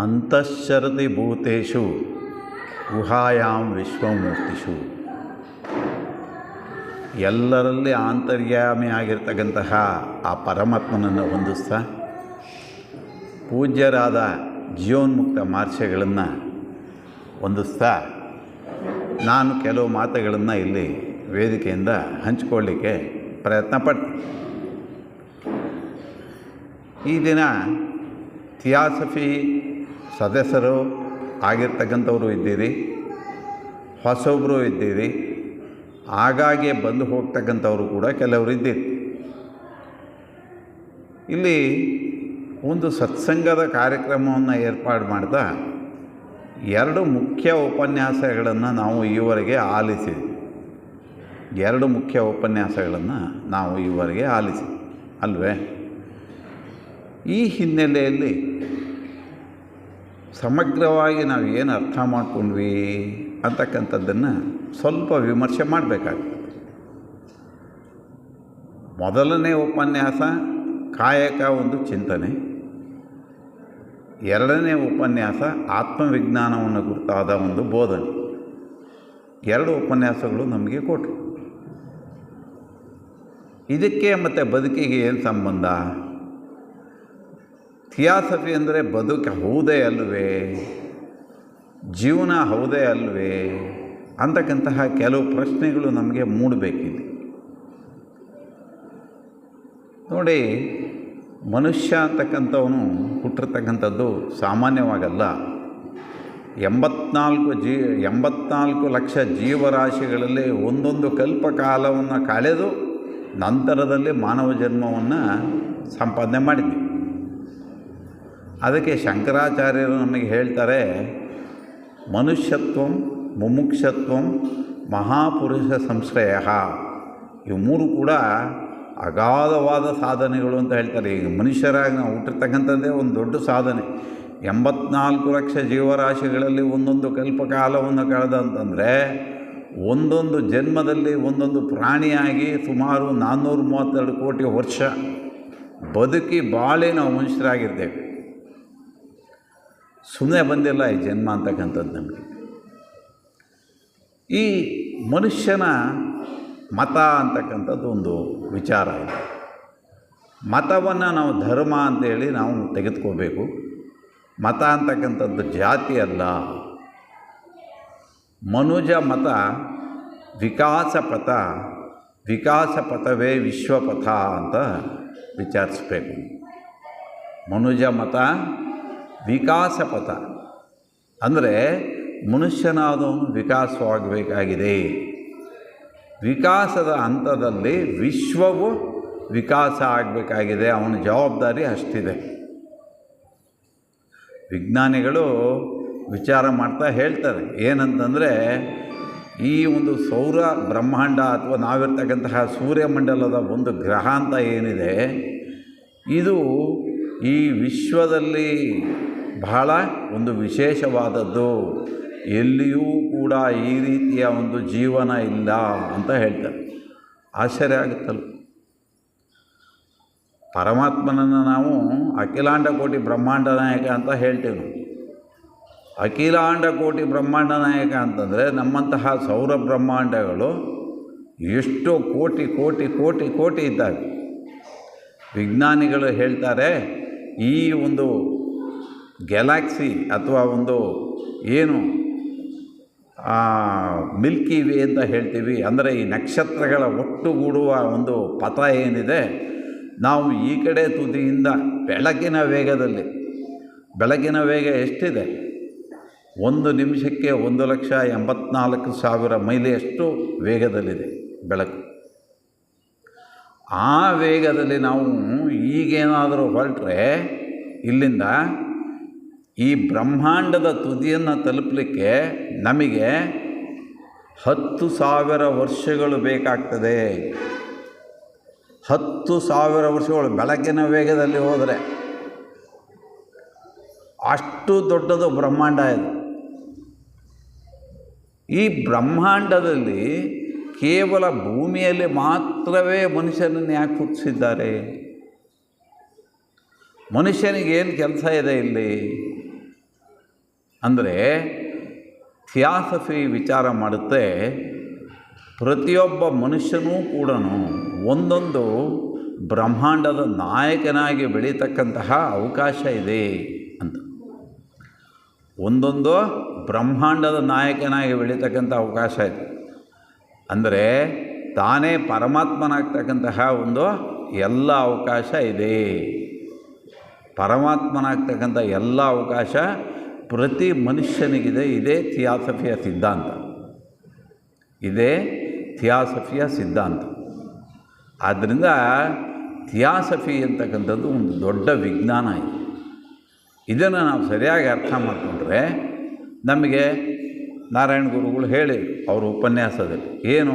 ಅಂತಃಶರತಿ ಭೂತೇಷು ಗುಹಾಯಾಂ ವಿಶ್ವಮೂರ್ತಿಷು. ಎಲ್ಲರಲ್ಲಿ ಆಂತರ್ಯಾಮಿ ಆಗಿರ್ತಕ್ಕಂತಹ ಆ ಪರಮಾತ್ಮನನ್ನು ಹೊಂದಿಸ್ತಾ ಪೂಜ್ಯರಾದ ಜೀವನ್ಮುಕ್ತ ಮಾರ್ಷಗಳನ್ನು ಹೊಂದಿಸ್ತಾ. ನಾನು ಕೆಲವು ಮಾತುಗಳನ್ನು ಇಲ್ಲಿ ವೇದಿಕೆಯಿಂದ ಹಂಚಿಕೊಳ್ಳಿಕ್ಕೆ ಪ್ರಯತ್ನ ಪಡ್ತೀನಿ. ಈ ದಿನ ಥಿಯಾಸಫಿ ಸದಸ್ಯರು ಆಗಿರ್ತಕ್ಕಂಥವರು ಇದ್ದೀರಿ ಹೊಸೊಬ್ಬರು ಇದ್ದೀರಿ, ಆಗಾಗ್ಗೆ ಬಂದು ಹೋಗ್ತಕ್ಕಂಥವರು ಕೂಡ ಕೆಲವರು ಇದ್ದೀರಿ. ಇಲ್ಲಿ ಒಂದು ಸತ್ಸಂಗದ ಕಾರ್ಯಕ್ರಮವನ್ನು ಏರ್ಪಾಡು ಮಾಡ್ತಾ ಎರಡು ಮುಖ್ಯ ಉಪನ್ಯಾಸಗಳನ್ನು ನಾವು ಈವರೆಗೆ ಆಲಿಸಿದ್ವಿ. ಎರಡು ಮುಖ್ಯ ಉಪನ್ಯಾಸಗಳನ್ನು ನಾವು ಈವರೆಗೆ ಆಲಿಸಿ ಅಲ್ವೇ? ಈ ಹಿನ್ನೆಲೆಯಲ್ಲಿ ಸಮಗ್ರವಾಗಿ ನಾವು ಏನು ಅರ್ಥ ಮಾಡ್ಕೊಂಡ್ವಿ ಅಂತಕ್ಕಂಥದ್ದನ್ನು ಸ್ವಲ್ಪ ವಿಮರ್ಶೆ ಮಾಡಬೇಕಾಗ್ತದೆ. ಮೊದಲನೇ ಉಪನ್ಯಾಸ ಕಾಯಕ ಒಂದು ಚಿಂತನೆ. ಎರಡನೇ ಉಪನ್ಯಾಸ ಆತ್ಮವಿಜ್ಞಾನವನ್ನು ಗುರುತಾದ ಒಂದು ಬೋಧನೆ. ಎರಡು ಉಪನ್ಯಾಸಗಳು ನಮಗೆ ಕೊಟ್ಟರು ಇದಕ್ಕೆ ಮತ್ತು ಬದುಕಿಗೆ ಏನು ಸಂಬಂಧ? ಥಿಯಾಸಫಿ ಅಂದರೆ ಬದುಕು ಹೌದೇ ಅಲ್ವೇ? ಜೀವನ ಹೌದೇ ಅಲ್ವೇ? ಅಂತಕ್ಕಂತಹ ಕೆಲವು ಪ್ರಶ್ನೆಗಳು ನಮಗೆ ಮೂಡಬೇಕಿದೆ. ನೋಡಿ, ಮನುಷ್ಯ ಅಂತಕ್ಕಂಥವನು ಹುಟ್ಟಿರ್ತಕ್ಕಂಥದ್ದು ಸಾಮಾನ್ಯವಾಗಲ್ಲ. ಎಂಬತ್ನಾಲ್ಕು ಜೀ, ಎಂಬತ್ನಾಲ್ಕು ಲಕ್ಷ ಜೀವರಾಶಿಗಳಲ್ಲಿ ಒಂದೊಂದು ಕಲ್ಪಕಾಲವನ್ನು ಕಳೆದು ನಂತರದಲ್ಲಿ ಮಾನವ ಜನ್ಮವನ್ನು ಸಂಪಾದನೆ ಮಾಡಿದ್ವಿ. ಅದಕ್ಕೆ ಶಂಕರಾಚಾರ್ಯರು ನಮಗೆ ಹೇಳ್ತಾರೆ, ಮನುಷ್ಯತ್ವಂ ಮುಮುಕ್ಷತ್ವಂ ಮಹಾಪುರುಷ ಸಂಶ್ರಯ. ಇವು ಮೂರು ಕೂಡ ಅಗಾಧವಾದ ಸಾಧನೆಗಳು ಅಂತ ಹೇಳ್ತಾರೆ. ಈಗ ಮನುಷ್ಯರಾಗಿ ನಾವು ಹುಟ್ಟಿರ್ತಕ್ಕಂಥದ್ದೇ ಒಂದು ದೊಡ್ಡ ಸಾಧನೆ. ಎಂಬತ್ನಾಲ್ಕು ಲಕ್ಷ ಜೀವರಾಶಿಗಳಲ್ಲಿ ಒಂದೊಂದು ಕಲ್ಪಕಾಲವನ್ನು ಕಳೆದಂತಂದರೆ ಒಂದೊಂದು ಜನ್ಮದಲ್ಲಿ ಒಂದೊಂದು ಪ್ರಾಣಿಯಾಗಿ ಸುಮಾರು ನಾನ್ನೂರ ಮೂವತ್ತೆರಡು ಕೋಟಿ ವರ್ಷ ಬದುಕಿ ಬಾಳೆ ನಾವು ಮನುಷ್ಯರಾಗಿರ್ತೇವೆ ಸುಮ್ಮನೆ ಬಂದಿಲ್ಲ ಈ ಜನ್ಮ ಅಂತಕ್ಕಂಥದ್ದು ನಮಗೆ. ಈ ಮನುಷ್ಯನ ಮತ ಅಂತಕ್ಕಂಥದ್ದು ಒಂದು ವಿಚಾರ ಇದೆ. ಮತವನ್ನು ನಾವು ಧರ್ಮ ಅಂತೇಳಿ ನಾವು ತೆಗೆದುಕೋಬೇಕು. ಮತ ಅಂತಕ್ಕಂಥದ್ದು ಜಾತಿ ಅಲ್ಲ. ಮನುಜ ಮತ ವಿಕಾಸ ಪಥ, ವಿಕಾಸ ಪಥವೇ ವಿಶ್ವಪಥ ಅಂತ ವಿಚಾರಿಸ್ಬೇಕು. ಮನುಜ ಮತ ವಿಕಾಸ ಪಥ ಅಂದರೆ ಮನುಷ್ಯನಾದವನು ವಿಕಾಸವಾಗಬೇಕಾಗಿದೆ. ವಿಕಾಸದ ಹಂತದಲ್ಲಿ ವಿಶ್ವವು ವಿಕಾಸ ಆಗಬೇಕಾಗಿದೆ. ಅವನ ಜವಾಬ್ದಾರಿ ಅಷ್ಟಿದೆ. ವಿಜ್ಞಾನಿಗಳು ವಿಚಾರ ಮಾಡ್ತಾ ಹೇಳ್ತಾರೆ. ಏನಂತಂದರೆ ಈ ಒಂದು ಸೌರ ಬ್ರಹ್ಮಾಂಡ ಅಥವಾ ನಾವಿರ್ತಕ್ಕಂತಹ ಸೂರ್ಯಮಂಡಲದ ಒಂದು ಗ್ರಹ ಅಂತ ಏನಿದೆ, ಇದು ಈ ವಿಶ್ವದಲ್ಲಿ ಬಹಳ ಒಂದು ವಿಶೇಷವಾದದ್ದು. ಎಲ್ಲಿಯೂ ಕೂಡ ಈ ರೀತಿಯ ಒಂದು ಜೀವನ ಇಲ್ಲ ಅಂತ ಹೇಳ್ತಾರೆ. ಆಶ್ಚರ್ಯ ಆಗುತ್ತಲ್ಲ ಪರಮಾತ್ಮನನ್ನು ನಾವು ಅಖಿಲಾಂಡ ಕೋಟಿ ಬ್ರಹ್ಮಾಂಡ ನಾಯಕ ಅಂತ ಹೇಳ್ತೇವೆ ನಾವು. ಅಖಿಲಾಂಡ ಕೋಟಿ ಬ್ರಹ್ಮಾಂಡ ನಾಯಕ ಅಂತಂದರೆ ನಮ್ಮಂತಹ ಸೌರ ಬ್ರಹ್ಮಾಂಡಗಳು ಎಷ್ಟೋ ಕೋಟಿ ಕೋಟಿ ಕೋಟಿ ಕೋಟಿ ಇದ್ದಾವೆ. ವಿಜ್ಞಾನಿಗಳು ಹೇಳ್ತಾರೆ, ಈ ಒಂದು ಗ್ಯಾಲಾಕ್ಸಿ ಅಥವಾ ಒಂದು ಏನು ಮಿಲ್ಕಿ ವೇ ಅಂತ ಹೇಳ್ತೀವಿ. ಅಂದರೆ ಈ ನಕ್ಷತ್ರಗಳ ಒಟ್ಟುಗೂಡುವ ಒಂದು ಪಥ ಏನಿದೆ, ನಾವು ಈ ಕಡೆ ತುದಿಯಿಂದ ಬೆಳಕಿನ ವೇಗದಲ್ಲಿ ಬೆಳಕಿನ ವೇಗ ಎಷ್ಟಿದೆ? ಒಂದು ನಿಮಿಷಕ್ಕೆ ಒಂದು ಲಕ್ಷ ಎಂಬತ್ನಾಲ್ಕು ಸಾವಿರ ಮೈಲಿಯಷ್ಟು ವೇಗದಲ್ಲಿದೆ ಬೆಳಕು. ಆ ವೇಗದಲ್ಲಿ ನಾವು ಈಗೇನಾದರೂ ಹೊರಟ್ರೆ, ಇಲ್ಲಿಂದ ಈ ಬ್ರಹ್ಮಾಂಡದ ತುದಿಯನ್ನು ತಲುಪಲಿಕ್ಕೆ ನಮಗೆ ಹತ್ತು ಸಾವಿರ ವರ್ಷಗಳು ಬೇಕಾಗ್ತದೆ. ಹತ್ತು ಸಾವಿರ ವರ್ಷಗಳು ಬೆಳಕಿನ ವೇಗದಲ್ಲಿ ಹೋದರೆ ಅಷ್ಟು ದೊಡ್ಡದು ಬ್ರಹ್ಮಾಂಡ ಇದು. ಈ ಬ್ರಹ್ಮಾಂಡದಲ್ಲಿ ಕೇವಲ ಭೂಮಿಯಲ್ಲಿ ಮಾತ್ರವೇ ಮನುಷ್ಯನನ್ನು ಯಾಕೆ ಹುಟ್ಟಿಸಿದ್ದಾರೆ? ಮನುಷ್ಯನಿಗೇನು ಕೆಲಸ ಇದೆ ಇಲ್ಲಿ? ಅಂದರೆ ಥಿಯಾಸಫಿ ವಿಚಾರ ಮಾಡುತ್ತೆ, ಪ್ರತಿಯೊಬ್ಬ ಮನುಷ್ಯನೂ ಕೂಡ ಒಂದೊಂದು ಬ್ರಹ್ಮಾಂಡದ ನಾಯಕನಾಗಿ ಬೆಳೀತಕ್ಕಂತಹ ಅವಕಾಶ ಇದೆ ಅಂತ. ಒಂದೊಂದು ಬ್ರಹ್ಮಾಂಡದ ನಾಯಕನಾಗಿ ಬೆಳೀತಕ್ಕಂಥ ಅವಕಾಶ ಇದೆ. ಅಂದರೆ ತಾನೇ ಪರಮಾತ್ಮನಾಗ್ತಕ್ಕಂತಹ ಒಂದು ಎಲ್ಲ ಅವಕಾಶ ಇದೆ. ಪರಮಾತ್ಮನಾಗ್ತಕ್ಕಂಥ ಎಲ್ಲ ಅವಕಾಶ ಪ್ರತಿ ಮನುಷ್ಯನಿಗಿದೆ ಇದೇ ಥಿಯಾಸಫಿಯ ಸಿದ್ಧಾಂತ. ಇದೇ ಥಿಯಾಸಫಿಯ ಸಿದ್ಧಾಂತ. ಆದ್ದರಿಂದ ಥಿಯಾಸಫಿ ಅಂತಕ್ಕಂಥದ್ದು ಒಂದು ದೊಡ್ಡ ವಿಜ್ಞಾನ ಇದೆ. ಇದನ್ನು ನಾವು ಸರಿಯಾಗಿ ಅರ್ಥ ಮಾಡಿಕೊಂಡ್ರೆ ನಮಗೆ ನಾರಾಯಣ ಗುರುಗಳು ಹೇಳಿ ಅವರ ಉಪನ್ಯಾಸದಲ್ಲಿ ಏನು?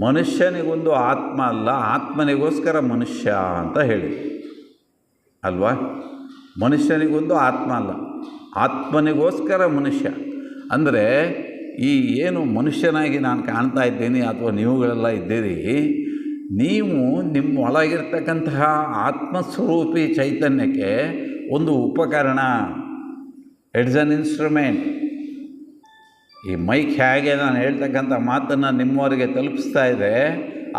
ಮನುಷ್ಯನಿಗೊಂದು ಆತ್ಮ ಅಲ್ಲ, ಆತ್ಮನಿಗೋಸ್ಕರ ಮನುಷ್ಯ ಅಂತ ಹೇಳಿ. ಅಲ್ವಾ? ಮನುಷ್ಯನಿಗೊಂದು ಆತ್ಮ ಅಲ್ಲ. ಆತ್ಮನಿಗೋಸ್ಕರ ಮನುಷ್ಯ. ಅಂದರೆ ಈ ಏನು ಮನುಷ್ಯನಾಗಿ ನಾನು ಕಾಣ್ತಾ ಇದ್ದೀನಿ ಅಥವಾ ನೀವುಗಳೆಲ್ಲ ಇದ್ದೀರಿ, ನೀವು ನಿಮ್ಮ ಒಳಗಿರ್ತಕ್ಕಂತಹ ಆತ್ಮಸ್ವರೂಪಿ ಚೈತನ್ಯಕ್ಕೆ ಒಂದು ಉಪಕರಣ ಇಟ್ಸ್ ಅನ್ ಇನ್ಸ್ಟ್ರೂಮೆಂಟ್. ಈ ಮೈಕ್ ಹೇಗೆ ನಾನು ಹೇಳ್ತಕ್ಕಂಥ ಮಾತನ್ನು ನಿಮ್ಮವರಿಗೆ ತಲುಪಿಸ್ತಾ ಇದೆ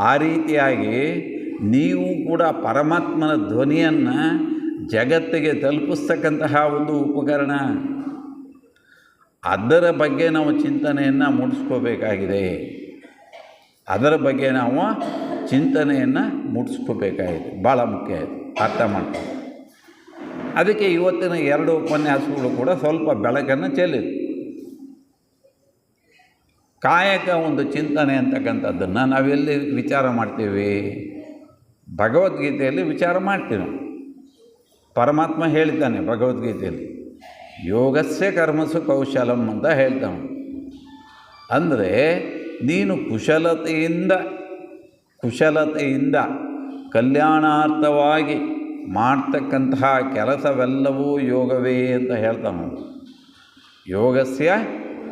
ಆ ರೀತಿಯಾಗಿ ನೀವು ಕೂಡ ಪರಮಾತ್ಮನ ಧ್ವನಿಯನ್ನು ಜಗತ್ತಿಗೆ ತಲುಪಿಸ್ತಕ್ಕಂತಹ ಒಂದು ಉಪಕರಣ. ಅದರ ಬಗ್ಗೆ ನಾವು ಚಿಂತನೆಯನ್ನು ಮೂಡಿಸ್ಕೋಬೇಕಾಗಿದೆ. ಅದರ ಬಗ್ಗೆ ನಾವು ಚಿಂತನೆಯನ್ನು ಮೂಡಿಸ್ಕೋಬೇಕಾಗಿದೆ. ಭಾಳ ಮುಖ್ಯ ಇದೆ. ಅರ್ಥ ಮಾಡ್ಕೊಂಡು ಅದಕ್ಕೆ ಇವತ್ತಿನ ಎರಡು ಉಪನ್ಯಾಸಗಳು ಕೂಡ ಸ್ವಲ್ಪ ಬೆಳಕನ್ನು ಚೆಲ್ಲಿದೆ. ಕಾಯಕ ಒಂದು ಚಿಂತನೆ ಅಂತಕ್ಕಂಥದ್ದನ್ನು ನಾವೆಲ್ಲಿ ವಿಚಾರ ಮಾಡ್ತೀವಿ? ಭಗವದ್ಗೀತೆಯಲ್ಲಿ ವಿಚಾರ ಮಾಡ್ತೀವಿ ನಾವು. ಪರಮಾತ್ಮ ಹೇಳಿದ್ದಾನೆ ಭಗವದ್ಗೀತೆಯಲ್ಲಿ. ಯೋಗಸ್ಯ ಕರ್ಮಸು ಕೌಶಲಂ ಅಂತ ಹೇಳ್ತಾನೆ. ಅಂದರೆ ನೀನು ಕುಶಲತೆಯಿಂದ ಕುಶಲತೆಯಿಂದ ಕಲ್ಯಾಣಾರ್ಥವಾಗಿ ಮಾಡ್ತಕ್ಕಂತಹ ಕೆಲಸವೆಲ್ಲವೂ ಯೋಗವೇ ಅಂತ ಹೇಳ್ತಾನೆ ಯೋಗಸ್ಯ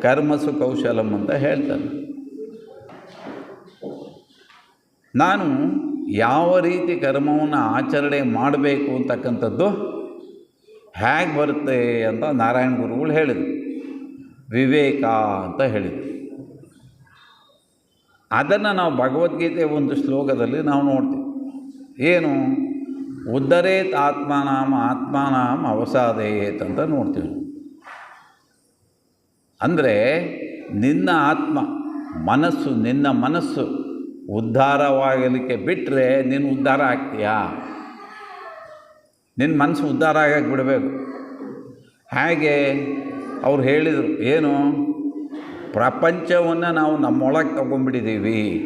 ಕರ್ಮಸು ಕೌಶಲಂ ಅಂತ ಹೇಳ್ತಾನೆ. ನಾನು ಯಾವ ರೀತಿ ಕರ್ಮವನ್ನು ಆಚರಣೆ ಮಾಡಬೇಕು ಅಂತಕ್ಕಂಥದ್ದು ಹೇಗೆ ಬರುತ್ತೆ ಅಂತ ನಾರಾಯಣ ಗುರುಗಳು ಹೇಳಿದರು. ವಿವೇಕ ಅಂತ ಹೇಳಿದರು. ಅದನ್ನು ನಾವು ಭಗವದ್ಗೀತೆ ಒಂದು ಶ್ಲೋಕದಲ್ಲಿ ನಾವು ನೋಡ್ತೀವಿ. ಏನು? ಉದ್ದರೇತ್ ಆತ್ಮನಾಮ ಆತ್ಮನಾಮ ಅವಸಾದೇತ್ ಅಂತ ನೋಡ್ತೀವಿ. ಅಂದರೆ ನಿನ್ನ ಆತ್ಮ, ಮನಸ್ಸು, ನಿನ್ನ ಮನಸ್ಸು ಉದ್ಧಾರವಾಗಲಿಕ್ಕೆ ಬಿಟ್ಟರೆ ನೀನು ಉದ್ಧಾರ ಆಗ್ತೀಯಾ? ನಿನ್ನ ಮನಸ್ಸು ಉದ್ಧಾರ ಆಗಕ್ಕೆ ಬಿಡಬೇಕು. ಹಾಗೆ ಅವ್ರು ಹೇಳಿದರು, ಏನು? ಪ್ರಪಂಚವನ್ನು ನಾವು ನಮ್ಮೊಳಗೆ ತಗೊಂಡ್ಬಿಟ್ಟಿದ್ದೀವಿ.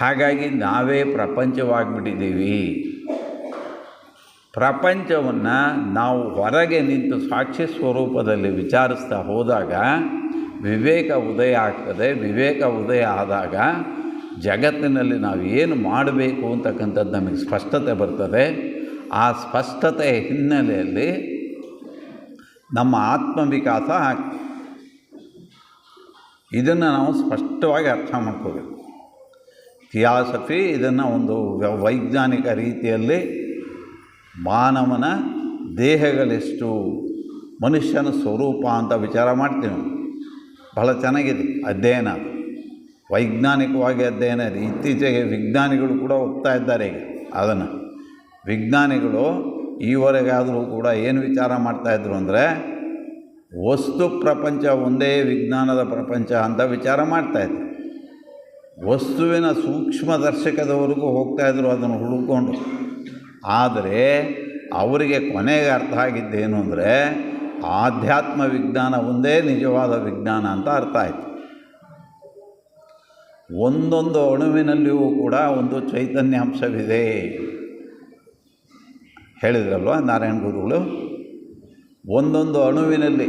ಹಾಗಾಗಿ ನಾವೇ ಪ್ರಪಂಚವಾಗಿಬಿಟ್ಟಿದ್ದೀವಿ. ಪ್ರಪಂಚವನ್ನು ನಾವು ಹೊರಗೆ ನಿಂತು ಸಾಕ್ಷಿ ಸ್ವರೂಪದಲ್ಲಿ ವಿಚಾರಿಸ್ತಾ ಹೋದಾಗ, ವಿವೇಕ ಉದಯ ಆಗ್ತದೆ. ವಿವೇಕ ಉದಯ ಆದಾಗ ಜಗತ್ತಿನಲ್ಲಿ ನಾವು ಏನು ಮಾಡಬೇಕು ಅಂತಕ್ಕಂಥದ್ದು ನಮಗೆ ಸ್ಪಷ್ಟತೆ ಬರ್ತದೆ ಆ ಸ್ಪಷ್ಟತೆಯ ಹಿನ್ನೆಲೆಯಲ್ಲಿ ನಮ್ಮ ಆತ್ಮವಿಕಾಸ ಆಗ್ತದೆ ಇದನ್ನು ನಾವು ಸ್ಪಷ್ಟವಾಗಿ ಅರ್ಥ ಮಾಡ್ಕೋಬೇಕು ಥಿಯಾಸಫಿ ಇದನ್ನು ಒಂದು ವೈಜ್ಞಾನಿಕ ರೀತಿಯಲ್ಲಿ ಮಾನವನ ದೇಹಗಳೆಷ್ಟು ಮನುಷ್ಯನ ಸ್ವರೂಪ ಅಂತ ವಿಚಾರ ಮಾಡ್ತೀವಿ. ಬಹಳ ಚೆನ್ನಾಗಿದೆ ಅಧ್ಯಯನ. ವೈಜ್ಞಾನಿಕವಾಗಿ ಅಧ್ಯಯನ ಇದೆ. ಇತ್ತೀಚೆಗೆ ವಿಜ್ಞಾನಿಗಳು ಕೂಡ ಹೋಗ್ತಾ ಇದ್ದಾರೆ ಈಗ ಅದನ್ನು. ವಿಜ್ಞಾನಿಗಳು ಈವರೆಗಾದರೂ ಕೂಡ ಏನು ವಿಚಾರ ಮಾಡ್ತಾಯಿದ್ರು ಅಂದರೆ, ವಸ್ತು ಪ್ರಪಂಚ ಒಂದೇ ವಿಜ್ಞಾನದ ಪ್ರಪಂಚ ಅಂತ ವಿಚಾರ ಮಾಡ್ತಾಯಿದ್ರು ವಸ್ತುವಿನ ಸೂಕ್ಷ್ಮದರ್ಶಕದವರೆಗೂ ಹೋಗ್ತಾಯಿದ್ರು ಅದನ್ನು ಹುಡುಕೊಂಡು. ಆದರೆ ಅವರಿಗೆ ಕೊನೆಗೆ ಅರ್ಥ ಆಗಿದ್ದೇನು ಅಂದರೆ, ಆಧ್ಯಾತ್ಮ ವಿಜ್ಞಾನ ಒಂದೇ ನಿಜವಾದ ವಿಜ್ಞಾನ ಅಂತ ಅರ್ಥ ಆಯಿತು. ಒಂದೊಂದು ಅಣುವಿನಲ್ಲಿಯೂ ಕೂಡ ಒಂದು ಚೈತನ್ಯಾಂಶವಿದೆ. ಹೇಳಿದ್ರಲ್ವ ನಾರಾಯಣ ಗುರುಗಳು? ಒಂದೊಂದು ಅಣುವಿನಲ್ಲಿ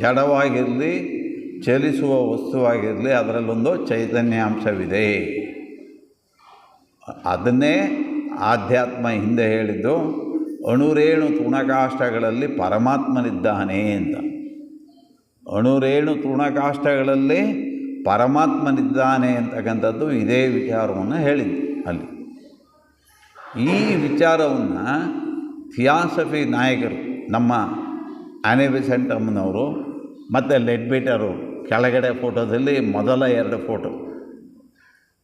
ಜಡವಾಗಿರಲಿ, ಚಲಿಸುವ ವಸ್ತುವಾಗಿರಲಿ, ಅದರಲ್ಲೊಂದು ಚೈತನ್ಯಾಂಶವಿದೆ. ಅದನ್ನೇ ಆಧ್ಯಾತ್ಮ ಹಿಂದೆ ಹೇಳಿದ್ದು, ಅಣುರೇಣು ತೃಣಕಾಷ್ಟಗಳಲ್ಲಿ ಪರಮಾತ್ಮನಿದ್ದಾನೆ ಅಂತ. ಅಣುರೇಣು ತೃಣಕಾಷ್ಟಗಳಲ್ಲಿ ಪರಮಾತ್ಮನಿದ್ದಾನೆ ಅಂತಕ್ಕಂಥದ್ದು ಇದೇ ವಿಚಾರವನ್ನು ಹೇಳಿದ್ದು ಅಲ್ಲಿ. ಈ ವಿಚಾರವನ್ನು ಥಿಯಾಸಫಿ ನಾಯಕರು, ನಮ್ಮ ಅನೆಬಿಸೆಂಟ್ ಅಮ್ಮನವರು ಮತ್ತು ಲೆಡ್ ಬೀಟರು ಕೆಳಗಡೆ ಫೋಟೋದಲ್ಲಿ ಮೊದಲ ಎರಡು ಫೋಟೋ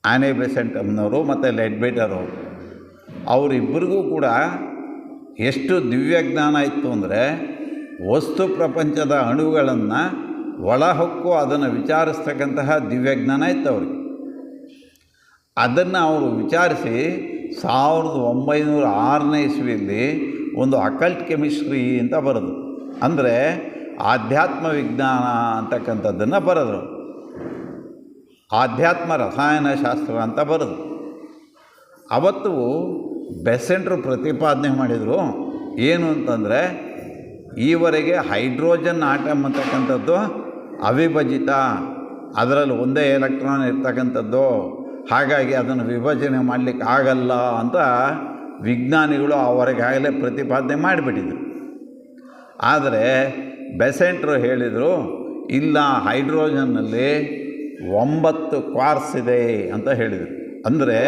ಆನೆ ಬೆಸೆಂಟಮ್ಮನವರು ಮತ್ತು ಲೆಡ್ ಬೀಟರು ಅವರಿಬ್ಬರಿಗೂ ಕೂಡ ಎಷ್ಟು ದಿವ್ಯಜ್ಞಾನ ಇತ್ತು ಅಂದರೆ ವಸ್ತು ಪ್ರಪಂಚದ ಅಣುಗಳನ್ನು ಒಳಹೊಕ್ಕು ಅದನ್ನು ವಿಚಾರಿಸ್ತಕ್ಕಂತಹ ದಿವ್ಯಜ್ಞಾನ ಇತ್ತು ಅವ್ರಿಗೆ. ಅದನ್ನು ಅವರು ವಿಚಾರಿಸಿ ಸಾವಿರದ ಒಂಬೈನೂರ ಆರನೇ ಇಸ್ವಿಯಲ್ಲಿ ಒಂದು ಅಕಲ್ಟ್ ಕೆಮಿಸ್ಟ್ರಿ ಅಂತ ಬರೆದು ಅಂದರೆ ಆಧ್ಯಾತ್ಮ ವಿಜ್ಞಾನ ಅಂತಕ್ಕಂಥದ್ದನ್ನು ಬರೆದರು. ಆಧ್ಯಾತ್ಮ ರಸಾಯನಶಾಸ್ತ್ರ ಅಂತ ಬರೆದು ಅವತ್ತು ಬೆಸೆಂಟ್ರು ಪ್ರತಿಪಾದನೆ ಮಾಡಿದರು, ಏನು ಅಂತಂದರೆ ಈವರೆಗೆ ಹೈಡ್ರೋಜನ್ ಆಟಮ್ ಅಂತಕ್ಕಂಥದ್ದು ಅವಿಭಜಿತ. ಅದರಲ್ಲಿ ಒಂದೇ ಎಲೆಕ್ಟ್ರಾನ್ ಇರ್ತಕ್ಕಂಥದ್ದು. ಹಾಗಾಗಿ ಅದನ್ನು ವಿಭಜನೆ ಮಾಡಲಿಕ್ಕೆ ಆಗಲ್ಲ ಅಂತ ವಿಜ್ಞಾನಿಗಳು ಅವರಿಗಾಗಲೇ ಪ್ರತಿಪಾದನೆ ಮಾಡಿಬಿಟ್ಟಿದ್ರು. ಆದರೆ ಬೆಸೆಂಟ್ರು ಹೇಳಿದರು, ಇಲ್ಲ, ಹೈಡ್ರೋಜನ್ನಲ್ಲಿ ಒಂಬತ್ತು ಕ್ವಾರ್ಸ್ ಇದೆ ಅಂತ ಹೇಳಿದರು. ಅಂದರೆ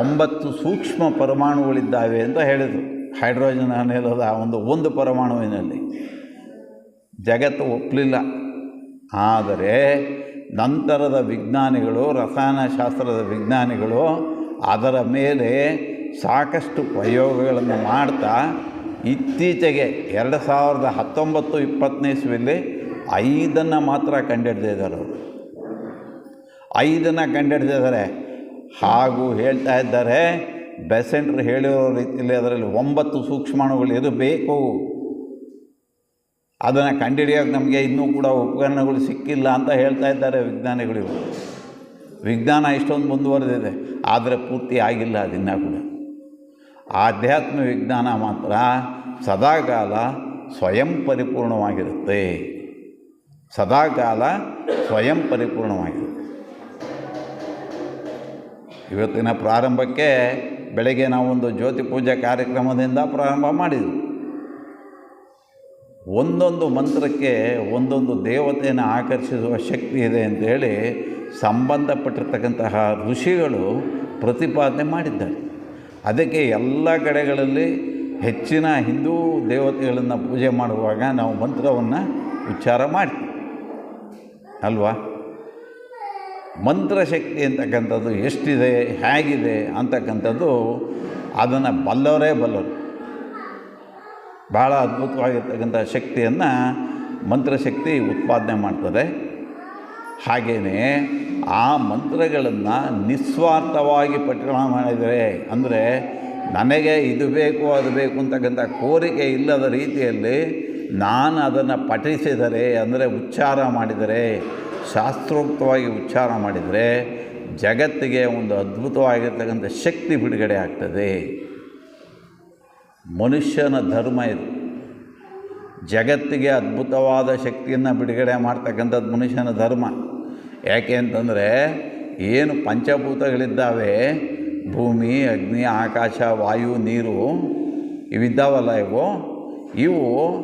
ಒಂಬತ್ತು ಸೂಕ್ಷ್ಮ ಪರಮಾಣುಗಳಿದ್ದಾವೆ ಅಂತ ಹೇಳಿದರು. ಹೈಡ್ರೋಜನ್ ಅನಿಲದ ಒಂದು ಒಂದು ಪರಮಾಣುವಿನಲ್ಲಿ. ಜಗತ್ತು ಒಪ್ಪಲಿಲ್ಲ ಆದರೆ ನಂತರದ ವಿಜ್ಞಾನಿಗಳು, ರಸಾಯನಶಾಸ್ತ್ರದ ವಿಜ್ಞಾನಿಗಳು ಅದರ ಮೇಲೆ ಸಾಕಷ್ಟು ಪ್ರಯೋಗಗಳನ್ನು ಮಾಡ್ತಾ ಇತ್ತೀಚೆಗೆ ಎರಡು ಸಾವಿರದ ಹತ್ತೊಂಬತ್ತು ಇಪ್ಪತ್ತನೇ ಇಸ್ವಿಯಲ್ಲಿ ಐದನ್ನು ಮಾತ್ರ ಕಂಡುಹಿಡ್ದಿದ್ದಾರೆ ಅವರು. ಐದನ್ನು ಕಂಡುಹಿಡ್ದಿದ್ದಾರೆ ಹಾಗೂ ಹೇಳ್ತಾ ಇದ್ದಾರೆ, ಬೆಸೆಂಟ್ರು ಹೇಳಿರೋ ರೀತಿಯಲ್ಲಿ ಅದರಲ್ಲಿ ಒಂಬತ್ತು ಸೂಕ್ಷ್ಮಾಣುಗಳು ಇರಬೇಕು ಅದನ್ನು ಕಂಡುಹಿಡಿಯೋಕೆ ನಮಗೆ ಇನ್ನೂ ಕೂಡ ಉಪಕರಣಗಳು ಸಿಕ್ಕಿಲ್ಲ ಅಂತ ಹೇಳ್ತಾ ಇದ್ದಾರೆ ವಿಜ್ಞಾನಿಗಳು ವಿಜ್ಞಾನ ಇಷ್ಟೊಂದು ಮುಂದುವರೆದಿದೆ, ಆದರೆ ಪೂರ್ತಿ ಆಗಿಲ್ಲ ಅದಿನ್ನ ಕೂಡ. ಆಧ್ಯಾತ್ಮ ವಿಜ್ಞಾನ ಮಾತ್ರ ಸದಾಕಾಲ ಸ್ವಯಂ ಪರಿಪೂರ್ಣವಾಗಿರುತ್ತೆ. ಸದಾಕಾಲ ಸ್ವಯಂ ಪರಿಪೂರ್ಣವಾಗಿರುತ್ತೆ. ಇವತ್ತಿನ ಪ್ರಾರಂಭಕ್ಕೆ ಬೆಳಗ್ಗೆ ನಾವೊಂದು ಜ್ಯೋತಿ ಪೂಜಾ ಕಾರ್ಯಕ್ರಮದಿಂದ ಪ್ರಾರಂಭ ಮಾಡಿದ್ವಿ. ಒಂದೊಂದು ಮಂತ್ರಕ್ಕೆ ಒಂದೊಂದು ದೇವತೆಯನ್ನು ಆಕರ್ಷಿಸುವ ಶಕ್ತಿ ಇದೆ ಅಂತೇಳಿ ಸಂಬಂಧಪಟ್ಟಿರ್ತಕ್ಕಂತಹ ಋಷಿಗಳು ಪ್ರತಿಪಾದನೆ ಮಾಡಿದ್ದಾರೆ. ಅದಕ್ಕೆ ಎಲ್ಲ ಕಡೆಗಳಲ್ಲಿ ಹೆಚ್ಚಿನ ಹಿಂದೂ ದೇವತೆಗಳನ್ನು ಪೂಜೆ ಮಾಡುವಾಗ ನಾವು ಮಂತ್ರವನ್ನು ಉಚ್ಚಾರ ಮಾಡ್ತೀವಿ. ಅಲ್ವಾ? ಮಂತ್ರಶಕ್ತಿ ಅಂತಕ್ಕಂಥದ್ದು ಎಷ್ಟಿದೆ, ಹೇಗಿದೆ ಅಂತಕ್ಕಂಥದ್ದು ಅದನ್ನು ಬಲ್ಲವರೇ ಬಲ್ಲರು. ಭಾಳ ಅದ್ಭುತವಾಗಿರ್ತಕ್ಕಂಥ ಶಕ್ತಿಯನ್ನು ಮಂತ್ರಶಕ್ತಿ ಉತ್ಪಾದನೆ ಮಾಡ್ತದೆ. ಹಾಗೆಯೇ ಆ ಮಂತ್ರಗಳನ್ನು ನಿಸ್ವಾರ್ಥವಾಗಿ ಪಠಣ ಮಾಡಿದರೆ ಅಂದರೆ ನನಗೆ ಇದು ಬೇಕು, ಅದು ಬೇಕು ಅಂತಕ್ಕಂಥ ಕೋರಿಕೆ ಇಲ್ಲದ ರೀತಿಯಲ್ಲಿ ನಾನು ಅದನ್ನು ಪಠಿಸಿದರೆ ಅಂದರೆ ಉಚ್ಚಾರ ಮಾಡಿದರೆ, ಶಾಸ್ತ್ರೋಕ್ತವಾಗಿ ಉಚ್ಚಾರ ಮಾಡಿದರೆ ಜಗತ್ತಿಗೆ ಒಂದು ಅದ್ಭುತವಾಗಿರ್ತಕ್ಕಂಥ ಶಕ್ತಿ ಬಿಡುಗಡೆ ಆಗ್ತದೆ. ಮನುಷ್ಯನ ಧರ್ಮ ಇದು. ಜಗತ್ತಿಗೆ ಅದ್ಭುತವಾದ ಶಕ್ತಿಯನ್ನು ಬಿಡುಗಡೆ ಮಾಡ್ತಕ್ಕಂಥದ್ದು ಮನುಷ್ಯನ ಧರ್ಮ. ಯಾಕೆ ಅಂತಂದರೆ ಏನು ಪಂಚಭೂತಗಳಿದ್ದಾವೆ, ಭೂಮಿ, ಅಗ್ನಿ, ಆಕಾಶ, ವಾಯು, ನೀರು, ಇವಿದ್ದಾವಲ್ಲ ಇವು? ಇವು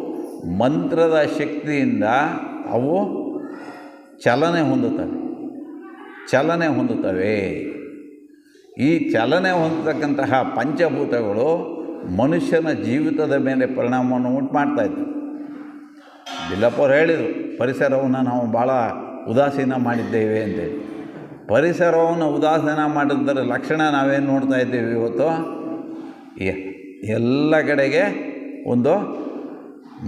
ಮಂತ್ರದ ಶಕ್ತಿಯಿಂದ ಅವು ಚಲನೆ ಹೊಂದುತ್ತವೆ. ಚಲನೆ ಹೊಂದುತ್ತವೆ. ಈ ಚಲನೆ ಹೊಂದತಕ್ಕಂತಹ ಪಂಚಭೂತಗಳು ಮನುಷ್ಯನ ಜೀವಿತದ ಮೇಲೆ ಪರಿಣಾಮವನ್ನು ಉಂಟು ಮಾಡ್ತಾಯಿತ್ತು ಬಿಲ್ಲಪ್ಪವ್ರು ಹೇಳಿದರು, ಪರಿಸರವನ್ನು ನಾವು ಭಾಳ ಉದಾಸೀನ ಮಾಡಿದ್ದೇವೆ ಅಂತೇಳಿ. ಪರಿಸರವನ್ನು ಉದಾಸೀನ ಮಾಡಿದ್ದರ ಲಕ್ಷಣ ನಾವೇನು ನೋಡ್ತಾ ಇದ್ದೇವೆ ಇವತ್ತು? ಎಲ್ಲ ಕಡೆಗೆ ಒಂದು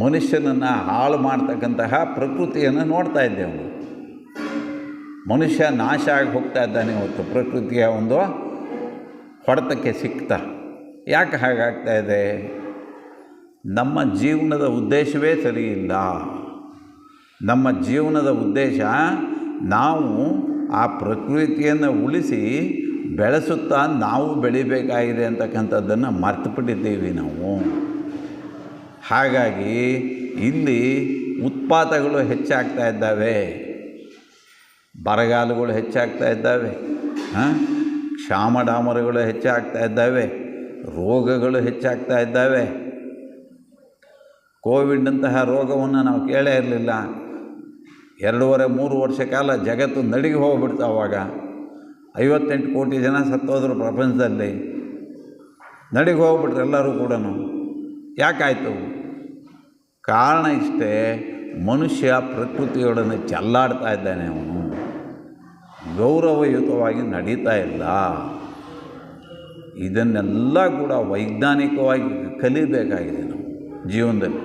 ಮನುಷ್ಯನನ್ನು ಹಾಳು ಮಾಡ್ತಕ್ಕಂತಹ ಪ್ರಕೃತಿಯನ್ನು ನೋಡ್ತಾ ಇದ್ದೇವೆ. ಮನುಷ್ಯ ನಾಶ ಆಗಿ ಹೋಗ್ತಾ ಇದ್ದಾನೆ ಇವತ್ತು ಪ್ರಕೃತಿಯ ಒಂದು ಹೊಡೆತಕ್ಕೆ ಸಿಗ್ತಾ ಯಾಕೆ ಹಾಗಾಗ್ತಾ ಇದೆ? ನಮ್ಮ ಜೀವನದ ಉದ್ದೇಶವೇ ಸರಿಯಿಲ್ಲ. ನಮ್ಮ ಜೀವನದ ಉದ್ದೇಶ ನಾವು ಆ ಪ್ರಕೃತಿಯನ್ನು ಉಳಿಸಿ ಬೆಳೆಸುತ್ತಾ ನಾವು ಬೆಳಿಬೇಕಾಗಿದೆ ಅಂತಕ್ಕಂಥದ್ದನ್ನು ಮರ್ತುಬಿಟ್ಟಿದ್ದೀವಿ ನಾವು. ಹಾಗಾಗಿ ಇಲ್ಲಿ ಉತ್ಪಾತಗಳು ಹೆಚ್ಚಾಗ್ತಾ ಇದ್ದಾವೆ. ಬರಗಾಲಗಳು ಹೆಚ್ಚಾಗ್ತಾ ಇದ್ದಾವೆ. ಹಾಂ? ಕ್ಷಾಮಡಾಮರಗಳು ಹೆಚ್ಚಾಗ್ತಾ ಇದ್ದಾವೆ. ರೋಗಗಳು ಹೆಚ್ಚಾಗ್ತಾ ಇದ್ದಾವೆ. ಕೋವಿಡ್ನಂತಹ ರೋಗವನ್ನು ನಾವು ಕೇಳೇ ಇರಲಿಲ್ಲ. ಎರಡೂವರೆ, ಮೂರು ವರ್ಷ ಕಾಲ ಜಗತ್ತು ನಡಿಗೆ ಹೋಗ್ಬಿಡ್ತು ಅವಾಗ. ಐವತ್ತೆಂಟು ಕೋಟಿ ಜನ ಸತ್ತೋದ್ರು ಪ್ರಪಂಚದಲ್ಲಿ. ನಡಿಗೆ ಹೋಗ್ಬಿಟ್ರು ಎಲ್ಲರೂ ಕೂಡ ಯಾಕಾಯಿತು? ಕಾರಣ ಇಷ್ಟೇ, ಮನುಷ್ಯ ಪ್ರಕೃತಿಯೊಡನೆ ಚೆಲ್ಲಾಡ್ತಾ ಇದ್ದಾನೆ ಅವನು. ಗೌರವಯುತವಾಗಿ ನಡೀತಾ ಇಲ್ಲ. ಇದನ್ನೆಲ್ಲ ಕೂಡ ವೈಜ್ಞಾನಿಕವಾಗಿ ಕಲಿಬೇಕಾಗಿದೆ ನಾವು ಜೀವನದಲ್ಲಿ.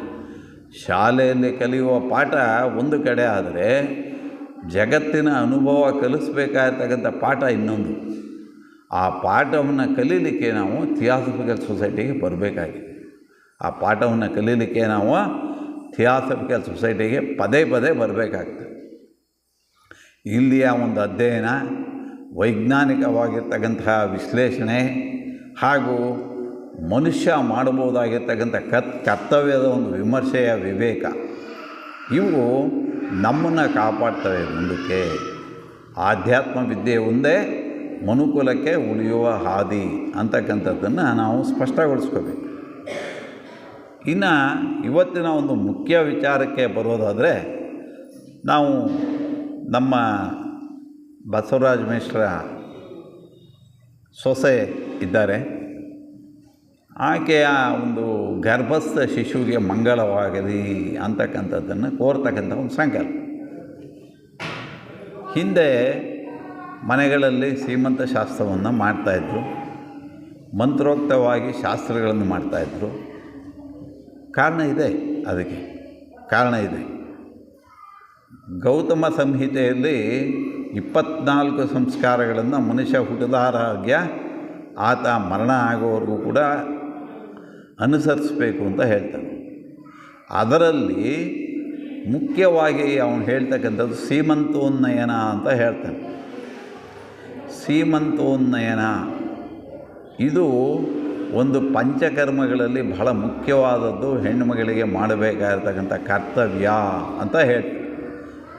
ಶಾಲೆಯಲ್ಲಿ ಕಲಿಯುವ ಪಾಠ ಒಂದು ಕಡೆ ಆದರೆ ಜಗತ್ತಿನ ಅನುಭವ ಕಲಿಸ್ಬೇಕಾಗಿರ್ತಕ್ಕಂಥ ಪಾಠ ಇನ್ನೊಂದು. ಆ ಪಾಠವನ್ನು ಕಲೀಲಿಕ್ಕೆ ನಾವು ಥಿಯಾಸಫಿಕಲ್ ಸೊಸೈಟಿಗೆ ಬರಬೇಕಾಗಿದೆ. ಆ ಪಾಠವನ್ನು ಕಲೀಲಿಕ್ಕೆ ನಾವು ಥಿಯಾಸಫಿಕಲ್ ಸೊಸೈಟಿಗೆ ಪದೇ ಪದೇ ಬರಬೇಕಾಗ್ತದೆ. ಇಲ್ಲಿಯ ಒಂದು ಅಧ್ಯಯನ ವೈಜ್ಞಾನಿಕವಾಗಿರ್ತಕ್ಕಂತಹ ವಿಶ್ಲೇಷಣೆ ಹಾಗೂ ಮನುಷ್ಯ ಮಾಡಬಹುದಾಗಿರ್ತಕ್ಕಂಥ ಕತ್, ಕರ್ತವ್ಯದ ಒಂದು ವಿಮರ್ಶೆಯ ವಿವೇಕ. ಇವು ನಮ್ಮನ್ನು ಕಾಪಾಡ್ತವೆ ಮುಂದಕ್ಕೆ. ಆಧ್ಯಾತ್ಮ ವಿದ್ಯೆ ಒಂದೇ, ಮನುಕುಲಕ್ಕೆ ಉಳಿಯುವ ಹಾದಿ ಅಂತಕ್ಕಂಥದ್ದನ್ನು ನಾವು ಸ್ಪಷ್ಟಗೊಳಿಸ್ಕೋಬೇಕು. ಇನ್ನು ಇವತ್ತಿನ ಒಂದು ಮುಖ್ಯ ವಿಚಾರಕ್ಕೆ ಬರೋದಾದರೆ, ನಾವು ನಮ್ಮ ಬಸವರಾಜ ಮಿಶ್ರ ಸೊಸೆ ಇದ್ದಾರೆ ಆಕೆಯ ಒಂದು ಗರ್ಭಸ್ಥ ಶಿಶುವಿಗೆ ಮಂಗಳವಾಗಲಿ ಅಂತಕ್ಕಂಥದ್ದನ್ನು ಕೋರ್ತಕ್ಕಂಥ ಒಂದು ಸಂಕಲ್ಪ. ಹಿಂದೆ ಮನೆಗಳಲ್ಲಿ ಶ್ರೀಮಂತ ಶಾಸ್ತ್ರವನ್ನು ಮಾಡ್ತಾಯಿದ್ರು ಮಂತ್ರೋಕ್ತವಾಗಿ ಶಾಸ್ತ್ರಗಳನ್ನು ಮಾಡ್ತಾಯಿದ್ರು ಕಾರಣ ಇದೆ ಅದಕ್ಕೆ. ಕಾರಣ ಇದೆ. ಗೌತಮ ಸಂಹಿತೆಯಲ್ಲಿ ಇಪ್ಪತ್ನಾಲ್ಕು ಸಂಸ್ಕಾರಗಳನ್ನು ಮನುಷ್ಯ ಹುಟ್ಟಿದಾರಾಗ್ಯ ಆತ ಮರಣ ಆಗೋವರೆಗೂ ಕೂಡ ಅನುಸರಿಸಬೇಕು ಅಂತ ಹೇಳ್ತಾನೆ. ಅದರಲ್ಲಿ ಮುಖ್ಯವಾಗಿ ಅವನು ಹೇಳ್ತಕ್ಕಂಥದ್ದು ಸೀಮಂತೋನ್ನಯನ ಅಂತ ಹೇಳ್ತಾನೆ. ಸೀಮಂತೋನ್ನಯನ ಇದು ಒಂದು ಪಂಚಕರ್ಮಗಳಲ್ಲಿ ಬಹಳ ಮುಖ್ಯವಾದದ್ದು, ಹೆಣ್ಣು ಮಗಳಿಗೆ ಮಾಡಬೇಕಾಗಿರ್ತಕ್ಕಂಥ ಕರ್ತವ್ಯ ಅಂತ ಹೇಳ್ತಾರೆ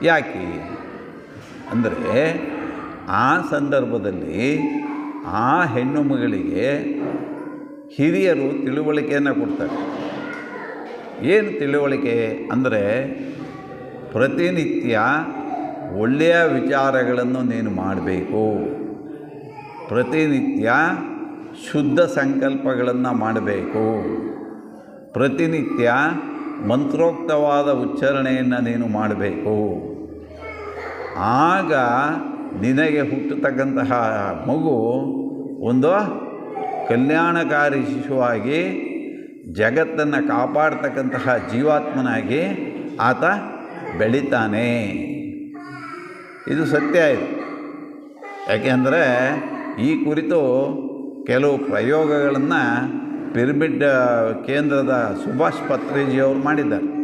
ಯಾಕೆ? ಅಂದರೆ ಆ ಸಂದರ್ಭದಲ್ಲಿ ಆ ಹೆಣ್ಣು ಮಗಳಿಗೆ ಹಿರಿಯರು ತಿಳುವಳಿಕೆಯನ್ನು ಕೊಡ್ತಾರೆ. ಏನು ತಿಳುವಳಿಕೆ ಅಂದರೆ ಪ್ರತಿನಿತ್ಯ ಒಳ್ಳೆಯ ವಿಚಾರಗಳನ್ನು ನೀನು ಮಾಡಬೇಕು. ಪ್ರತಿನಿತ್ಯ ಶುದ್ಧ ಸಂಕಲ್ಪಗಳನ್ನು ಮಾಡಬೇಕು. ಪ್ರತಿನಿತ್ಯ ಮಂತ್ರೋಕ್ತವಾದ ಉಚ್ಚಾರಣೆಯನ್ನು ನೀನು ಮಾಡಬೇಕು. ಆಗ ನಿನಗೆ ಹುಟ್ಟತಕ್ಕಂತಹ ಮಗು ಒಂದು ಕಲ್ಯಾಣಕಾರಿ ಶಿಶುವಾಗಿ ಜಗತ್ತನ್ನು ಕಾಪಾಡ್ತಕ್ಕಂತಹ ಜೀವಾತ್ಮನಾಗಿ ಆತ ಬೆಳಿತಾನೆ. ಇದು ಸತ್ಯ ಇದು. ಯಾಕೆಂದರೆ ಈ ಕುರಿತು ಕೆಲವು ಪ್ರಯೋಗಗಳನ್ನು ಪಿರಮಿಡ್ ಕೇಂದ್ರದ ಸುಭಾಷ್ ಪತ್ರಿಜಿಯವರು ಮಾಡಿದ್ದಾರೆ.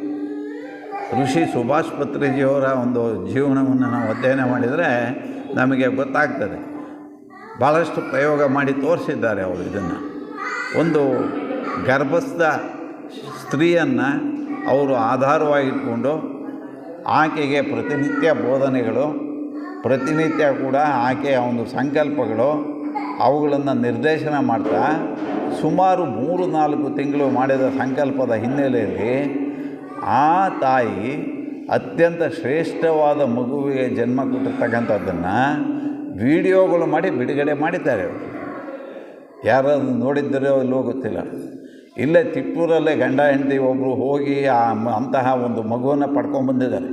ಋಷಿ ಸುಭಾಷ್ ಪತ್ರಿಜಿಯವರ ಒಂದು ಜೀವನವನ್ನು ನಾವು ಅಧ್ಯಯನ ಮಾಡಿದರೆ ನಮಗೆ ಗೊತ್ತಾಗ್ತದೆ. ಭಾಳಷ್ಟು ಪ್ರಯೋಗ ಮಾಡಿ ತೋರಿಸಿದ್ದಾರೆ ಅವರು ಇದನ್ನು. ಒಂದು ಗರ್ಭಸ್ಥ ಸ್ತ್ರೀಯನ್ನು ಅವರು ಆಧಾರವಾಗಿಟ್ಕೊಂಡು ಆಕೆಗೆ ಪ್ರತಿನಿತ್ಯ ಬೋಧನೆಗಳು, ಪ್ರತಿನಿತ್ಯ ಕೂಡ ಆಕೆಯ ಒಂದು ಸಂಕಲ್ಪಗಳು, ಅವುಗಳನ್ನು ನಿರ್ದೇಶನ ಮಾಡ್ತಾ ಸುಮಾರು ಮೂರು ನಾಲ್ಕು ತಿಂಗಳು ಮಾಡಿದ ಸಂಕಲ್ಪದ ಹಿನ್ನೆಲೆಯಲ್ಲಿ ಆ ತಾಯಿ ಅತ್ಯಂತ ಶ್ರೇಷ್ಠವಾದ ಮಗುವಿಗೆ ಜನ್ಮ ಕೊಟ್ಟಿರ್ತಕ್ಕಂಥದ್ದನ್ನು ವಿಡಿಯೋಗಳು ಮಾಡಿ ಬಿಡುಗಡೆ ಮಾಡಿದ್ದಾರೆ ಅವರು. ಯಾರಾದರೂ ನೋಡಿದ್ದರೋ ಇಲ್ಲೋ ಗೊತ್ತಿಲ್ಲ. ಇಲ್ಲೇ ತಿಪ್ಪೂರಲ್ಲೇ ಗಂಡ ಹೆಂಡತಿ ಒಬ್ಬರು ಹೋಗಿ ಆ ಅಂತಹ ಒಂದು ಮಗುವನ್ನು ಪಡ್ಕೊಂಬಂದಿದ್ದಾರೆ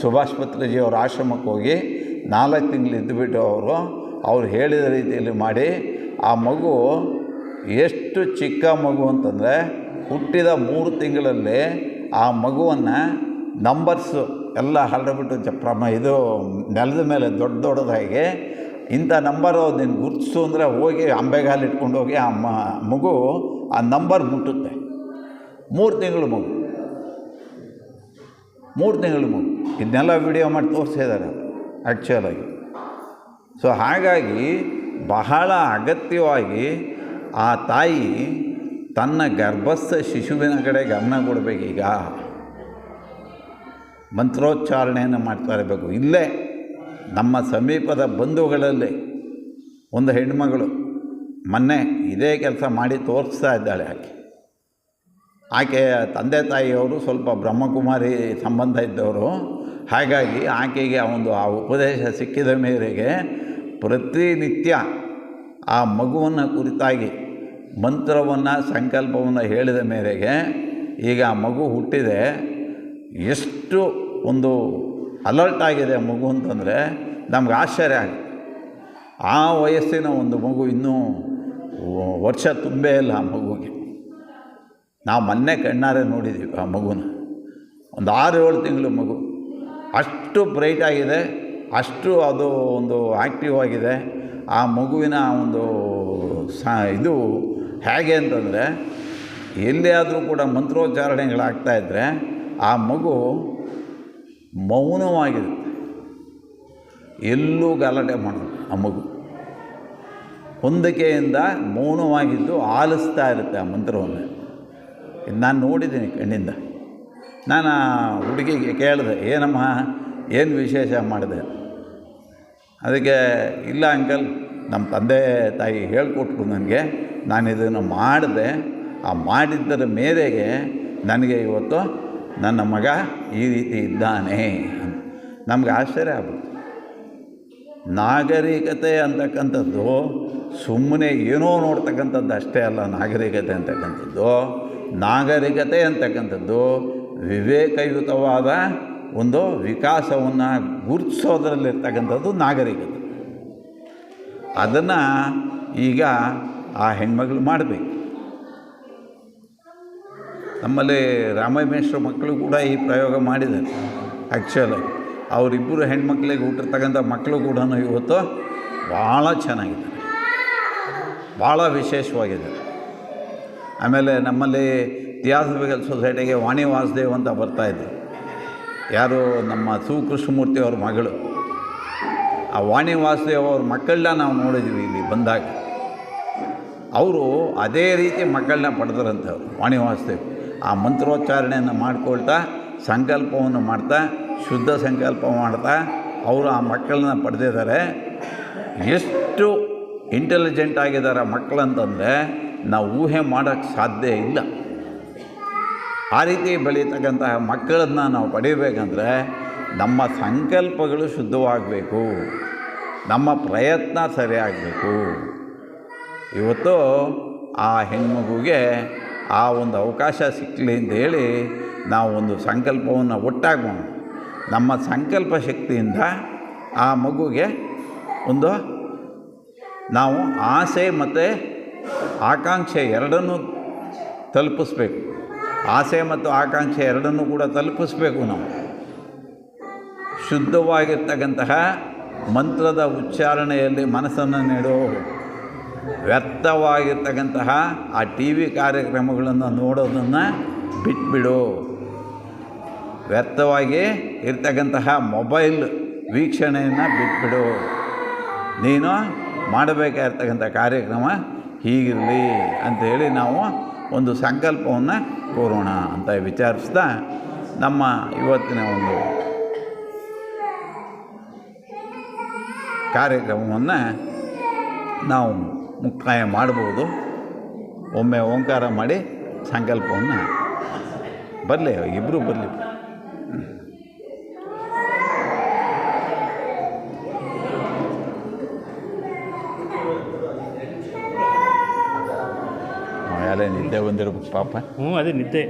ಸುಭಾಷ್ ಅವರ ಆಶ್ರಮಕ್ಕೆ ಹೋಗಿ ನಾಲ್ಕು ತಿಂಗಳು ಇದ್ದುಬಿಟ್ಟು ಅವರು, ಅವ್ರು ಹೇಳಿದ ರೀತಿಯಲ್ಲಿ ಮಾಡಿ, ಆ ಮಗು ಎಷ್ಟು ಚಿಕ್ಕ ಮಗು ಅಂತಂದರೆ ಹುಟ್ಟಿದ ಮೂರು ತಿಂಗಳಲ್ಲಿ ಆ ಮಗುವನ್ನು ನಂಬರ್ಸು ಎಲ್ಲ ಹರಡಿಬಿಟ್ಟು ಜ ಇದು ನೆಲದ ಮೇಲೆ ದೊಡ್ಡ ದೊಡ್ಡದಾಗಿ ಇಂಥ ನಂಬರು ನಿನ್ನ ಗುರ್ತಿಸು ಅಂದರೆ ಹೋಗಿ ಅಂಬೆಗಾಲು ಇಟ್ಕೊಂಡು ಹೋಗಿ ಆ ಮಗು ಆ ನಂಬರ್ ಮುಟ್ಟುತ್ತೆ. ಮೂರು ತಿಂಗಳು ಮಗು. ಮೂರು ತಿಂಗಳು ಮಗು. ಇದನ್ನೆಲ್ಲ ವಿಡಿಯೋ ಮಾಡಿ ತೋರಿಸಿದ್ದಾರೆ ಆ್ಯಕ್ಚುಲಾಗಿ ಸೊ ಹಾಗಾಗಿ ಬಹಳ ಅಗತ್ಯವಾಗಿ ಆ ತಾಯಿ ತನ್ನ ಗರ್ಭಸ್ಥ ಶಿಶುವಿನ ಕಡೆ ಗಮನ ಕೊಡಬೇಕೀಗ ಮಂತ್ರೋಚ್ಚಾರಣೆಯನ್ನು ಮಾಡ್ತಾ ಇರಬೇಕು ಇಲ್ಲೇ ನಮ್ಮ ಸಮೀಪದ ಬಂಧುಗಳಲ್ಲಿ ಒಂದು ಹೆಣ್ಮಗಳು ಮೊನ್ನೆ ಇದೇ ಕೆಲಸ ಮಾಡಿ ತೋರಿಸ್ತಾ ಇದ್ದಾಳೆ ಆಕೆ. ಆಕೆಯ ತಂದೆ ತಾಯಿಯವರು ಸ್ವಲ್ಪ ಬ್ರಹ್ಮಕುಮಾರಿ ಸಂಬಂಧ ಇದ್ದವರು. ಹಾಗಾಗಿ ಆಕೆಗೆ ಆ ಒಂದು ಆ ಉಪದೇಶ ಸಿಕ್ಕಿದ ಮೇರೆಗೆ ಪ್ರತಿನಿತ್ಯ ಆ ಮಗುವನ್ನು ಕುರಿತಾಗಿ ಮಂತ್ರವನ್ನು, ಸಂಕಲ್ಪವನ್ನು ಹೇಳಿದ ಮೇರೆಗೆ ಈಗ ಆ ಮಗು ಹುಟ್ಟಿದೆ. ಎಷ್ಟು ಒಂದು ಅಲರ್ಟ್ ಆಗಿದೆ ಮಗು ಅಂತಂದರೆ ನಮ್ಗೆ ಆಶ್ಚರ್ಯ ಆಗಿ ಆ ವಯಸ್ಸಿನ ಒಂದು ಮಗು ಇನ್ನೂ ವರ್ಷ ತುಂಬೇ ಇಲ್ಲ ಆ ಮಗುಗೆ ನಾವು ಮೊನ್ನೆ ಕಣ್ಣಾರೆ ನೋಡಿದ್ದೀವಿ ಆ ಮಗುನ. ಒಂದು ಆರು ಏಳು ತಿಂಗಳು ಮಗು. ಅಷ್ಟು ಬ್ರೈಟ್ ಆಗಿದೆ, ಅಷ್ಟು ಅದು ಒಂದು ಆ್ಯಕ್ಟಿವ್ ಆಗಿದೆ. ಆ ಮಗುವಿನ ಒಂದು ಸ, ಇದು ಹೇಗೆ ಅಂತಂದರೆ ಎಲ್ಲಿಯಾದರೂ ಆದರೂ ಕೂಡ ಮಂತ್ರೋಚ್ಚಾರಣೆಗಳಾಗ್ತಾಯಿದ್ರೆ ಆ ಮಗು ಮೌನವಾಗಿರುತ್ತೆ. ಎಲ್ಲೂ ಗಲಾಟೆ ಮಾಡೋದು ಆ ಮಗು. ಹೊಂದಿಕೆಯಿಂದ ಮೌನವಾಗಿದ್ದು ಆಲಿಸ್ತಾ ಇರುತ್ತೆ ಆ ಮಂತ್ರವನ್ನು. ನಾನು ನೋಡಿದ್ದೀನಿ ಕಣ್ಣಿಂದ. ನಾನು ಆ ಹುಡುಗಿಗೆ ಕೇಳಿದೆ, ಏನಮ್ಮ, ಏನು ವಿಶೇಷ ಮಾಡಿದೆ? ಅದಕ್ಕೆ, ಇಲ್ಲ ಅಂಕಲ್ ನಮ್ಮ ತಂದೆ ತಾಯಿ ಹೇಳ್ಕೊಟ್ರು ನನಗೆ, ನಾನು ಇದನ್ನು ಮಾಡಿದೆ. ಆ ಮಾಡಿದ್ದರ ಮೇರೆಗೆ ನನಗೆ ಇವತ್ತು ನನ್ನ ಮಗ ಈ ರೀತಿ ಇದ್ದಾನೆ ನಮ್ಗೆ ಆಶ್ಚರ್ಯ ಆಗುತ್ತೆ ನಾಗರಿಕತೆ ಅಂತಕ್ಕಂಥದ್ದು ಸುಮ್ಮನೆ ಏನೋ ನೋಡ್ತಕ್ಕಂಥದ್ದು ಅಷ್ಟೇ ಅಲ್ಲ, ನಾಗರಿಕತೆ ಅಂತಕ್ಕಂಥದ್ದು ನಾಗರಿಕತೆ ಅಂತಕ್ಕಂಥದ್ದು ವಿವೇಕಯುತವಾದ ಒಂದು ವಿಕಾಸವನ್ನು ಗುರುತಿಸೋದ್ರಲ್ಲಿರ್ತಕ್ಕಂಥದ್ದು ನಾಗರಿಕತೆ. ಅದನ್ನು ಈಗ ಆ ಹೆಣ್ಮಗಳು ಮಾಡಬೇಕು. ನಮ್ಮಲ್ಲಿ ರಾಮಮೇಶ್ವರ ಮಕ್ಕಳು ಕೂಡ ಈ ಪ್ರಯೋಗ ಮಾಡಿದ್ದಾರೆ. ಆ್ಯಕ್ಚುಲಾಗಿ ಅವರಿಬ್ಬರು ಹೆಣ್ಮಕ್ಳಿಗೆ ಹುಟ್ಟಿರ್ತಕ್ಕಂಥ ಮಕ್ಕಳು ಕೂಡ ಇವತ್ತು ಭಾಳ ಚೆನ್ನಾಗಿದ್ದಾರೆ. ಭಾಳ ವಿಶೇಷವಾಗಿದೆ. ಆಮೇಲೆ ನಮ್ಮಲ್ಲಿ ಥಿಯಾಸಫಿಕಲ್ ಸೊಸೈಟಿಗೆ ವಾಣಿ ವಾಸುದೇವ್ ಅಂತ ಬರ್ತಾಯಿದ್ರು ಯಾರು ನಮ್ಮ ಸು ಕೃಷ್ಣಮೂರ್ತಿ ಅವ್ರ ಮಗಳು. ಆ ವಾಣಿ ವಾಸುದೇವ್ ಅವ್ರ ಮಕ್ಕಳನ್ನ ನಾವು ನೋಡಿದ್ವಿ ಇಲ್ಲಿ ಬಂದಾಗ. ಅವರು ಅದೇ ರೀತಿ ಮಕ್ಕಳನ್ನ ಪಡೆದ್ರಂಥವ್ರು ವಾಣಿ ವಾಸುದೇವ್. ಆ ಮಂತ್ರೋಚ್ಚಾರಣೆಯನ್ನು ಮಾಡಿಕೊಳ್ತಾ, ಸಂಕಲ್ಪವನ್ನು ಮಾಡ್ತಾ, ಶುದ್ಧ ಸಂಕಲ್ಪ ಮಾಡ್ತಾ, ಅವರು ಆ ಮಕ್ಕಳನ್ನ ಪಡೆದಿದ್ದಾರೆ. ಎಷ್ಟು ಇಂಟೆಲಿಜೆಂಟ್ ಆಗಿದ್ದಾರೆ ಮಕ್ಕಳಂತಂದರೆ, ನಾವು ಊಹೆ ಮಾಡೋಕ್ಕೆ ಸಾಧ್ಯ ಇಲ್ಲ. ಆ ರೀತಿ ಬೆಳೀತಕ್ಕಂತಹ ಮಕ್ಕಳನ್ನು ನಾವು ಪಡಿಬೇಕಂದ್ರೆ ನಮ್ಮ ಸಂಕಲ್ಪಗಳು ಶುದ್ಧವಾಗಬೇಕು. ನಮ್ಮ ಪ್ರಯತ್ನ ಸರಿಯಾಗಬೇಕು. ಇವತ್ತು ಆ ಹೆಣ್ಮಗುಗೆ ಆ ಒಂದು ಅವಕಾಶ ಸಿಕ್ಕಲಿ ಅಂತ ಹೇಳಿ ನಾವು ಒಂದು ಸಂಕಲ್ಪವನ್ನು ಒಟ್ಟಾಗೋಣ. ನಮ್ಮ ಸಂಕಲ್ಪ ಶಕ್ತಿಯಿಂದ ಆ ಮಗುಗೆ ಒಂದು ನಾವು ಆಸೆ ಮತ್ತು ಆಕಾಂಕ್ಷೆ ಎರಡನ್ನೂ ತಲುಪಿಸ್ಬೇಕು. ಆಸೆ ಮತ್ತು ಆಕಾಂಕ್ಷೆ ಎರಡನ್ನೂ ಕೂಡ ತಲುಪಿಸ್ಬೇಕು ನಾವು. ಶುದ್ಧವಾಗಿರ್ತಕ್ಕಂತಹ ಮಂತ್ರದ ಉಚ್ಚಾರಣೆಯಲ್ಲಿ ಮನಸ್ಸನ್ನು ನೀಡು ವ್ಯರ್ಥವಾಗಿರ್ತಕ್ಕಂತಹ ಆ ಟಿ ವಿ ಕಾರ್ಯಕ್ರಮಗಳನ್ನು ನೋಡೋದನ್ನು ಬಿಟ್ಬಿಡು. ವ್ಯರ್ಥವಾಗಿ ಇರ್ತಕ್ಕಂತಹ ಮೊಬೈಲ್ ವೀಕ್ಷಣೆಯನ್ನು ಬಿಟ್ಬಿಡು. ನೀನು ಮಾಡಬೇಕಾಗಿರ್ತಕ್ಕಂಥ ಕಾರ್ಯಕ್ರಮ ಹೀಗಿರಲಿ ಅಂಥೇಳಿ ನಾವು ಒಂದು ಸಂಕಲ್ಪವನ್ನು ಕೋರೋಣ ಅಂತ ವಿಚಾರಿಸ್ತಾ ನಮ್ಮ ಇವತ್ತಿನ ಒಂದು ಕಾರ್ಯಕ್ರಮವನ್ನು ನಾವು ಮುಕ್ತಾಯ ಮಾಡ್ಬೋದು ಒಮ್ಮೆ ಓಂಕಾರ ಮಾಡಿ ಸಂಕಲ್ಪವನ್ನು ಬರಲಿ ಇಬ್ಬರು ಬರಲಿ. ನಿದ್ದೆ ಬಂದಿರ್ಬೇಕು ಪಾಪ. ಹ್ಞೂ ಅದೇ ನಿದ್ದೆ.